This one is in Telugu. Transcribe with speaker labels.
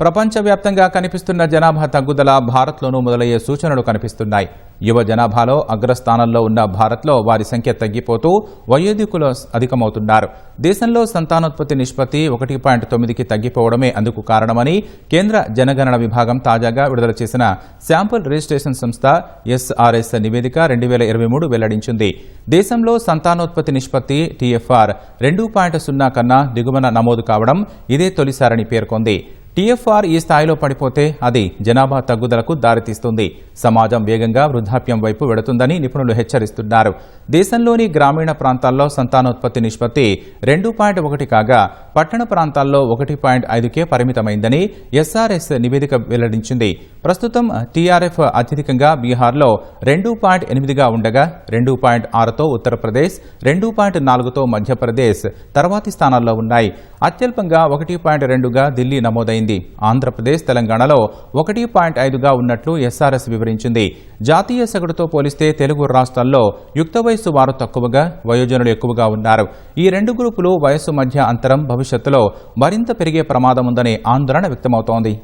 Speaker 1: ప్రపంచవ్యాప్తంగా కనిపిస్తున్న జనాభా తగ్గుదల భారత్లోనూ మొదలయ్యే సూచనలు కనిపిస్తున్నాయి. యువ జనాభాలో అగ్రస్థానంలో ఉన్న భారత్లో వారి సంఖ్య తగ్గిపోతూ వయోధికులు అధికమవుతున్నారు. దేశంలో సంతానోత్పత్తి నిష్పత్తి ఒకటి పాయింట్ తొమ్మిదికి తగ్గిపోవడమే అందుకు కారణమని కేంద్ర జనగణన విభాగం తాజాగా విడుదల చేసిన శాంపుల్ రిజిస్ట్రేషన్ సంస్థ ఎస్ఆర్ఎస్ నివేదిక రెండు వేల ఇరవై మూడు వెల్లడించింది. దేశంలో సంతానోత్పత్తి నిష్పత్తి టీఎఫ్ఆర్ రెండు పాయింట్ సున్నా కన్నా దిగువన నమోదు కావడం ఇదే తొలిసారని పేర్కొంది. టీఎఫ్ఆర్ ఈ స్థాయిలో పడిపోతే అది జనాభా తగ్గుదలకు దారితీస్తుంది. సమాజం వేగంగా వృద్ధాప్యం వైపు వెడుతుందని నిపుణులు హెచ్చరిస్తున్నారు. దేశంలోని గ్రామీణ ప్రాంతాల్లో సంతానోత్పత్తి నిష్పత్తి రెండు పాయింట్ ఒకటి కాగా పట్టణ ప్రాంతాల్లో ఒకటి పాయింట్ ఐదుకే పరిమితమైందని ఎస్ఆర్ఎస్ నివేదిక వెల్లడించింది. ప్రస్తుతం టీఆర్ఎఫ్ అత్యధికంగా బీహార్లో రెండు పాయింట్ ఎనిమిదిగా ఉండగా రెండు పాయింట్ ఆరుతో ఉత్తరప్రదేశ్ రెండు పాయింట్ నాలుగుతో మధ్యప్రదేశ్ తర్వాతి స్థానాల్లో ఉన్నాయి. అత్యల్పంగా ఒకటి పాయింట్ రెండుగా ఢిల్లీ నమోదైంది. ఆంధ్రప్రదేశ్ తెలంగాణలో ఒకటి పాయింట్ ఐదుగా ఉన్నట్లు ఎస్ఆర్ఎస్ వివరించింది. జాతీయ సగటుతో పోలిస్తే తెలుగు రాష్ట్రాల్లో యుక్త వయస్సు వారు తక్కువగా వయోజనులు ఎక్కువగా ఉన్నారు. ఈ రెండు గ్రూపులు వయస్సు మధ్య అంతరం భవిష్యత్తులో మరింత పెరిగే ప్రమాదం ఆందోళన వ్యక్తమవుతోంది.